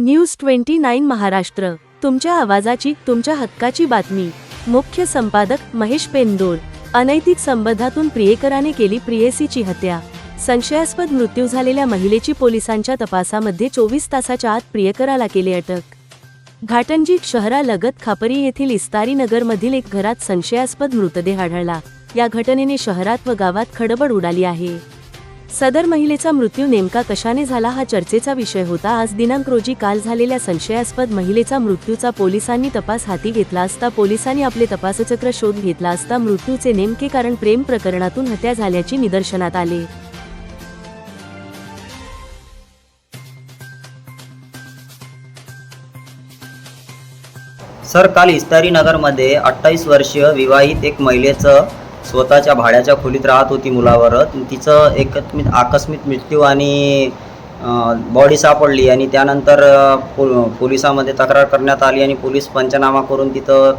News twenty nine Maharashtra. तुमच्या आवाजाची तुमच्या हक्काची बातमी. मुख्य संपादक महेश पेंदोर अनैतिक संबंधातून प्रियकराने केली प्रियसीची हत्या. संशयास्पद मृत्यू झालेल्या महिलेची पोलिसांच्या तपासामध्ये चोवीस तासाच्या आत प्रियकराला केली अटक. घाटंजी शहरालगत खापरी येथील इस्तारी नगरमधील एक घरात संशयास्पद मृतदेह आढळला. या घटनेने शहरात व गावात खडबड उडाली आहे. सदर महिलेचा मृत्यू नेमका कशाने झाला हा चर्चेचा विषय होता. आज दिनांक रोजी काल झालेल्या संशयास्पद महिलेचा मृत्यूचा पोलिसांनी तपास हाती घेतला असता पोलिसांनी आपले तपासचक्र शोध घेतला असता मृत्यूचे नेमके कारण प्रेम प्रकरणातून हत्या झाल्याचे निदर्शनात आले. सर काल इस्तारी नगरमध्ये अठ्ठावीस वर्षीय विवाहित एक महिलेचं स्वतःच्या भाड्याच्या खोलीत राहत होती मुलावर तिचं एकत्मित आकस्मिक मृत्यू आणि बॉडी सापडली आणि त्यानंतर पो पोलिसामध्ये तक्रार करण्यात आली आणि पोलीस पंचनामा करून तिथं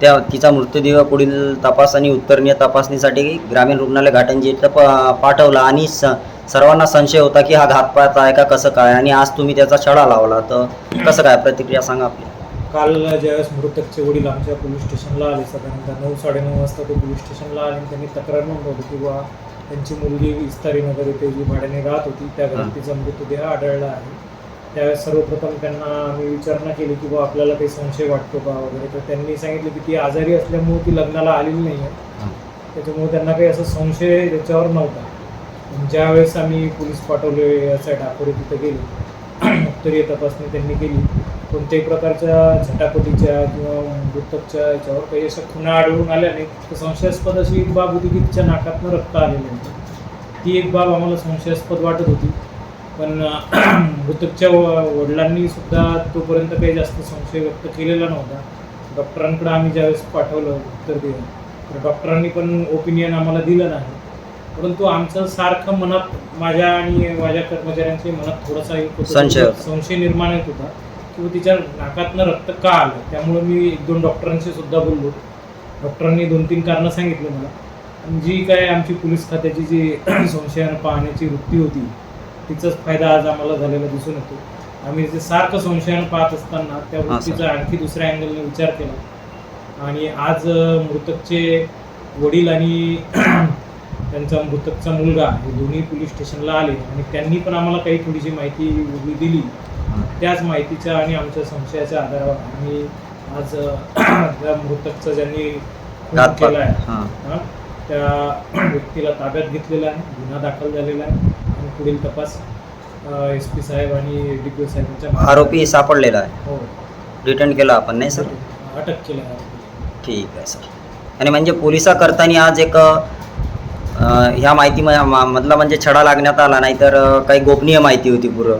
त्या तिचा मृत्यूदेह पुढील तपास आणि उत्तरणीय तपासणीसाठी ग्रामीण रुग्णालय घाटंजी इथं प पाठवला आणि स सर्वांना संशय होता की हा घातपात आहे का कसं काय? आणि आज तुम्ही त्याचा छडा लावला. तर कसं काय? प्रतिक्रिया सांगा आपली. काल ज्यावेळेस मृतकचे वडील आमच्या पोलीस स्टेशनला आले साधारणतः नऊ साडेनऊ वाजता ते पोलीस स्टेशनला आले आणि त्यांनी तक्रार नोंदवली की बा त्यांची मुलगी विस्तारी नगर येथे जी भाड्याने राहत होती त्या. घरात तिचा मृतदेह आढळला आहे. त्यावेळेस सर्वप्रथम त्यांना आम्ही विचारणा केली की बा आपल्याला काही संशय वाटतो का वगैरे? तर त्यांनी सांगितलं की ती आजारी असल्यामुळे ती लग्नाला आलेली नाही आहे. त्याच्यामुळे त्यांना काही असं संशय त्याच्यावर नव्हता. ज्यावेळेस आम्ही पोलीस पाठवले याचा डाकोरे तिथं गेले उत्तरीय तपासणी त्यांनी केली. कोणत्याही प्रकारच्या झटापटीच्या किंवा मृतकच्या याच्यावर काही अशा खुणा आढळून आल्या नाही तर संशयास्पद अशी एक बाब होती की तिच्या नाकातनं रक्त आलेलं होतं. ती एक बाब आम्हाला संशयास्पद वाटत होती. पण मृतकच्या वडिलांनी सुद्धा तोपर्यंत काही जास्त संशय व्यक्त केलेला नव्हता. डॉक्टरांकडे आम्ही ज्यावेळेस पाठवलं उत्तर देऊन तर डॉक्टरांनी पण ओपिनियन आम्हाला दिलं नाही. परंतु आमचं सारखं मनात माझ्या आणि माझ्या कर्मचाऱ्यांच्या मनात थोडासा एक संशय निर्माण होत होता. किंवा तिच्या नाकातनं रक्त का आलं? त्यामुळे मी एक दोन डॉक्टरांशी सुद्धा बोललो. डॉक्टरांनी दोन तीन कारणं सांगितलं मला. आणि जी काय आमची पोलीस खात्याची जी संशयानं पाहण्याची वृत्ती होती तिचाच फायदा आज आम्हाला झालेला दिसून येतो. आम्ही जे सारखं संशयानं पाहत असताना त्या. वृत्तीचा आणखी दुसऱ्या अँगलने विचार केला. आणि आज मृतकचे वडील आणि त्यांचा मृतकचा मुलगा हे दोन्ही पोलीस स्टेशनला आले आणि त्यांनी पण आम्हाला काही थोडीशी माहिती दिली. त्याच माहितीच्या आणि आमच्या संशयाच्या आधारावर आम्ही आज त्या मृतकचा ज्यांनी खून केला आहे त्या व्यक्तीला ताब्यात घेतलेला आहे गुन्हा दाखल झालेला आहे आणि पुढील तपास एस पी साहेब आणि डी पी साहेबांच्या आरोपी सापडलेला आहे. हो. रिटर्न केला आपण नाही सर? अटक केलं. ठीक आहे सर. आणि म्हणजे पोलिसा करताना आज एक ह्या माहिती मधला म्हणजे छडा लागण्यात आला नाहीतर अ, काही गोपनीय माहिती होती पुरं.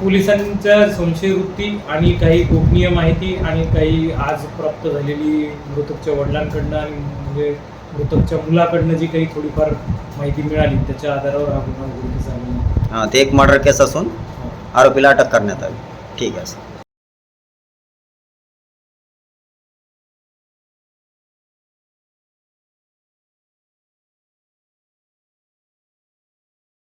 पोलिसांच्या संशय वृत्ती आणि काही गोपनीय माहिती आणि काही आज प्राप्त झालेली मृतकच्या वडिलांकडनं आणि म्हणजे मृतकच्या मुलाकडनं जी काही थोडीफार माहिती मिळाली त्याच्या आधारावर हा गुन्हा उघडकीस आलेला आहे. हां ते एक मर्डर केस असून. आरोपीला अटक करण्यात आली ठीक आहे सर